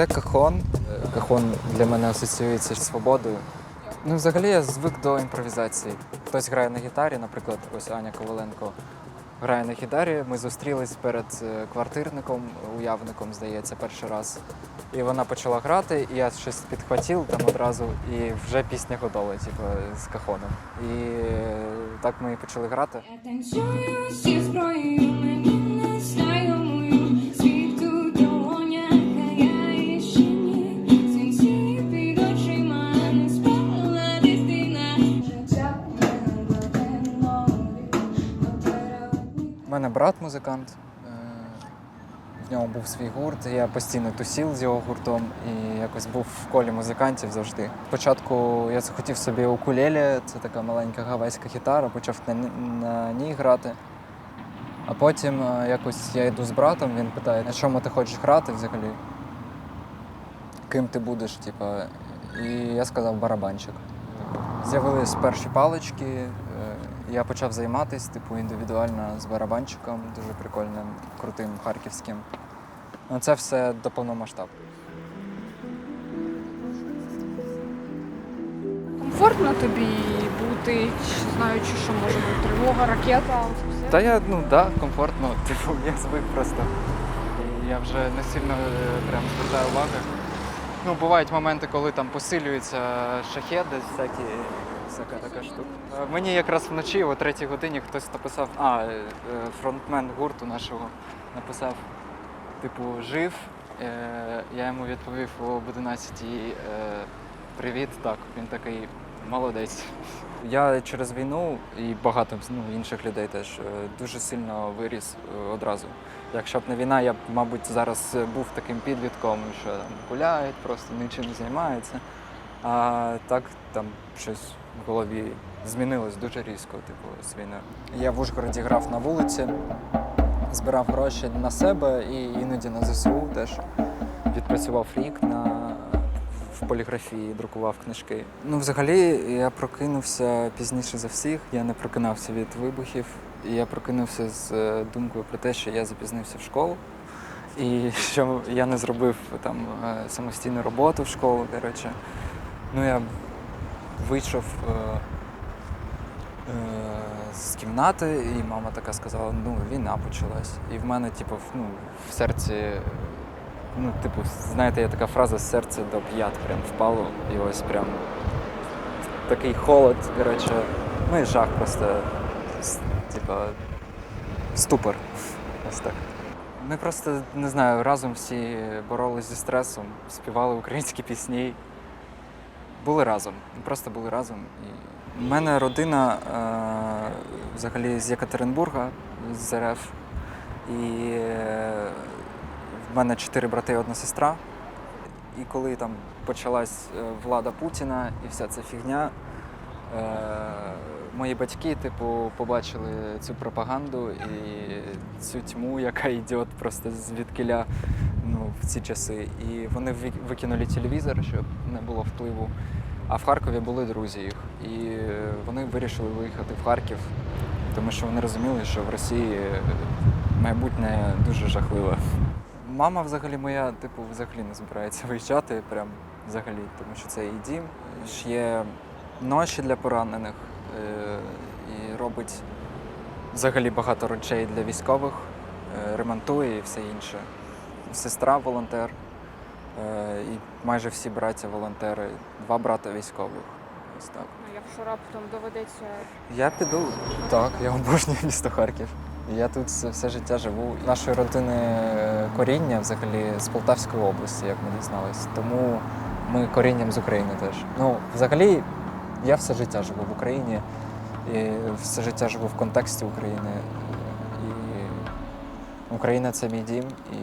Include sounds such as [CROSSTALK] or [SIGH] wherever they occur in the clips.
Це кахон. Кахон для мене асоціюється з свободою. Ну, взагалі я звик до імпровізації. Хтось грає на гітарі, наприклад, ось Аня Коваленко грає на гітарі. Ми зустрілись перед е, квартирником, уявником, здається, перший раз. І вона почала грати, і я щось підхватив там одразу, і вже пісня готова, типу, з кахоном. І е, так ми і почали грати. Я танцюю зі зброєю, мене брат музикант. е, В нього був свій гурт. Я постійно тусів з його гуртом і якось був в колі музикантів завжди. Спочатку я захотів собі укулелі, це така маленька гавайська гітара, почав на, на ній грати. А потім е, якось я йду з братом, він питає, на чому ти хочеш грати взагалі? Ким ти будеш, типа. І я сказав барабанщик. З'явились перші палички, я почав займатися, типу, індивідуально з барабанчиком, дуже прикольним, крутим харківським. Ну, це все до повномасштабу. Комфортно тобі бути, знаючи, що може бути тривога, ракета. все? Та я, ну да, комфортно, [LAUGHS] типу, я звик просто. Я вже не сильно е, прям звертаю уваги. Ну, бувають моменти, коли там посилюються шахеди, всякі, всяка така штука. Мені якраз вночі, о третій годині, хтось написав, а, е, е, фронтмен гурту нашого написав, типу, жив. Е, Я йому відповів об 11 е, привіт, так, він такий молодець. Я через війну і багато ну, інших людей теж дуже сильно виріс одразу. Якщо б не війна, я б, мабуть, зараз був таким підлітком, що там гуляють, просто нічим не займаються. А так там щось голові змінилось дуже різко, типу, з війною. Я в Ужгороді грав на вулиці, збирав гроші на себе і іноді на ЗСУ теж відпрацював рік на в поліграфії, друкував книжки. Ну, взагалі, я прокинувся пізніше за всіх. Я не прокинався від вибухів. Я прокинувся з е, думкою про те, що я запізнився в школу. І [LAUGHS] що я не зробив там е, самостійну роботу в школу, коротше. Ну, я вийшов е, е, з кімнати, і мама така сказала: ну, війна почалась. І в мене, типу, ну, в серці Ну, типу, знаєте, є така фраза серце до п'ят прям впало. І ось прям такий холод, коротше. Ну і жах просто. Типа ступор. Ось так. Ми просто не знаю, разом всі боролись зі стресом, співали українські пісні. Були разом. Просто були разом. У мене родина е, взагалі з Єкатеринбурга, з РФ. І е, в мене чотири брати і одна сестра. І коли там почалась е, влада Путіна і вся ця фігня, е, мої батьки, типу, побачили цю пропаганду і цю тьму, [LAUGHS] яка йде просто звідкиля ну, в ці часи. І вони викинули телевізор, щоб не було впливу. А в Харкові були друзі їх. І е, вони вирішили виїхати в Харків, тому що вони розуміли, що в Росії е, майбутнє дуже жахливе. Мама взагалі моя, типу, взагалі не збирається виїжджати, прям взагалі, тому що це її дім. Ж Є ноші для поранених е, і робить взагалі багато речей для військових, ремонтує і все інше. Сестра волонтер, е, і майже всі браття волонтери, два брата військових. Ось так. Ну, Якщо раптом доведеться Я піду. Так, я обожнюю місто Харків. Я тут все все життя живу. Нашої родини е, коріння взагалі з Полтавської області, як ми дізналися. Тому ми корінням з України теж. Ну, взагалі, я все життя живу в Україні, і все життя живу в контексті України. І Україна це мій дім, і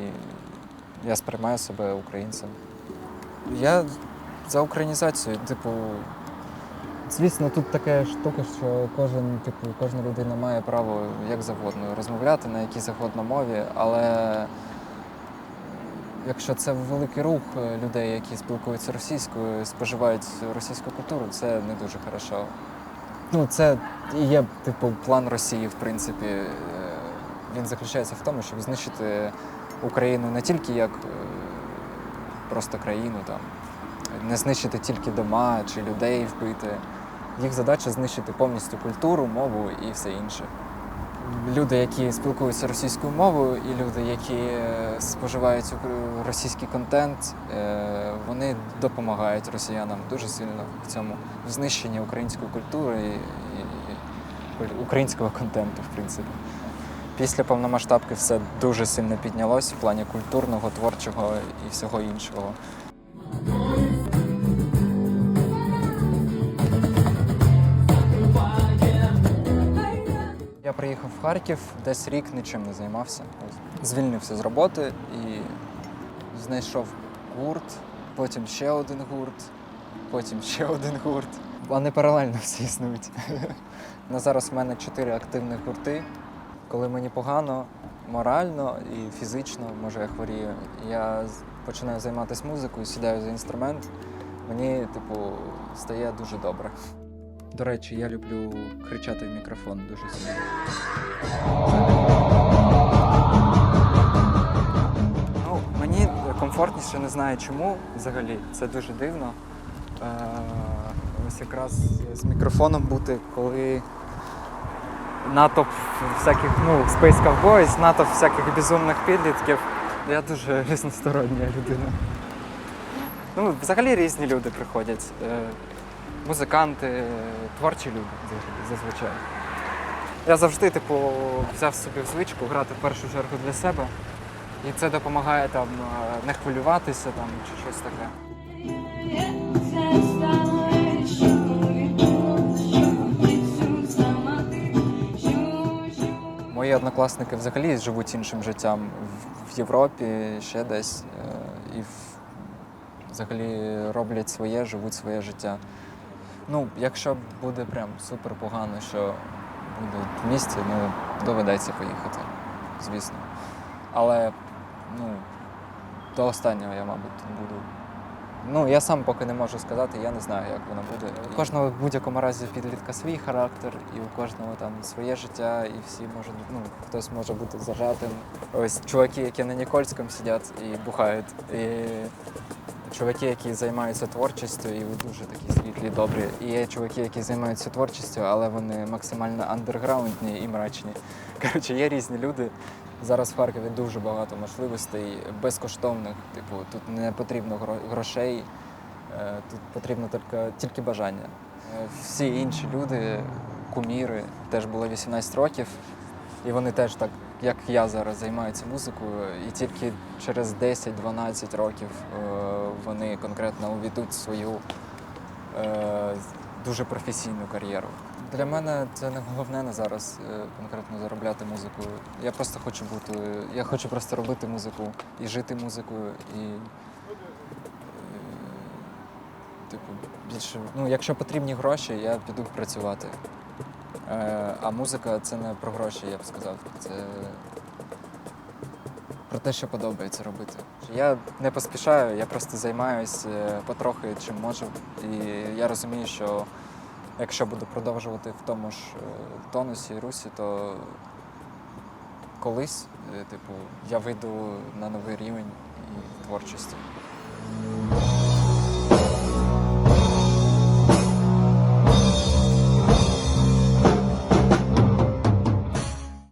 я сприймаю себе українцем. Я за українізацію, типу, Звісно, тут така штука, що кожен, типу, кожна людина має право як завгодно розмовляти на якій завгодно мові, але якщо це великий рух людей, які спілкуються російською, споживають російську культуру, це не дуже хорошо. Ну, це є, типу, план Росії, в принципі. Е, Він заключається в тому, щоб знищити Україну не тільки як е, просто країну там, не знищити тільки дома чи людей вбити. Їх задача знищити повністю культуру, мову і все інше. Люди, які спілкуються російською мовою, і люди, які е, споживають російський контент, е, вони допомагають росіянам дуже сильно в цьому в знищенні української культури і, українського контенту, в принципі. Після повномасштабки все дуже сильно піднялось в плані культурного, творчого і всього іншого. Я приїхав в Харків, десь рік нічим не займався. Звільнився з роботи і знайшов гурт, потім ще один гурт, потім ще один гурт. Вони паралельно [LAUGHS] всі існують. На зараз в мене чотири активних гурти. Коли мені погано, морально і фізично, може я хворію, я починаю займатися музикою, сідаю за інструмент. Мені, типу, стає дуже добре. До речі, я люблю кричати в мікрофон дуже сильно. Ну, мені комфортніше, не знаю чому взагалі. Це дуже дивно. Е, ось якраз з мікрофоном бути, коли натовп всяких, ну, Space Cowboys, натовп всяких безумних підлітків. Я дуже [LAUGHS] різностороння людина. Ну, взагалі різні люди приходять. Е, музиканти, творчі люди зазвичай. Я завжди, типу, взяв собі в звичку грати в першу чергу для себе. І це допомагає там е, не хвилюватися там, чи щось таке. Мої однокласники взагалі живуть іншим життям в- Європі, ще десь. е, І взагалі роблять своє, живуть своє життя. Ну, якщо буде прям супер погано, що буде в місті, ну, доведеться поїхати, звісно. Але ну, до останнього я, мабуть, буду. Ну, я сам поки не можу сказати, я не знаю, як воно буде. У кожного в будь-якому разі підлітка свій характер, і у кожного там своє життя, і всі можуть, ну, хтось може бути зажатим. Ось чуваки, які на Нікольському сидять і бухають. І чуваки, які займаються творчістю, і дуже такі світлі, добрі. І є чуваки, які займаються творчістю, але вони максимально андерграундні і мрачні. Коротше, є різні люди. Зараз в Харкові дуже багато можливостей безкоштовних. Типу, тут не потрібно грошей, е, тут потрібно тільки, тільки бажання. Е, Всі інші люди, куміри, теж було 18 років, і вони теж так, як я зараз, займаються музикою, і тільки через 10-12 років е, вони конкретно увійдуть свою дуже професійну кар'єру. Для мене це не головне на зараз е, конкретно заробляти музикою. Я просто хочу бути. Я хочу просто робити музику і жити музикою. І, е, типу, більше. Ну, якщо потрібні гроші, я піду працювати. Е, а музика це не про гроші, я б сказав. Це про те, що подобається робити. Я не поспішаю, я просто займаюся потрохи чим можу. І я розумію, що якщо буду продовжувати в тому ж е, тонусі русі, то колись, е, типу, я вийду на новий рівень і творчості.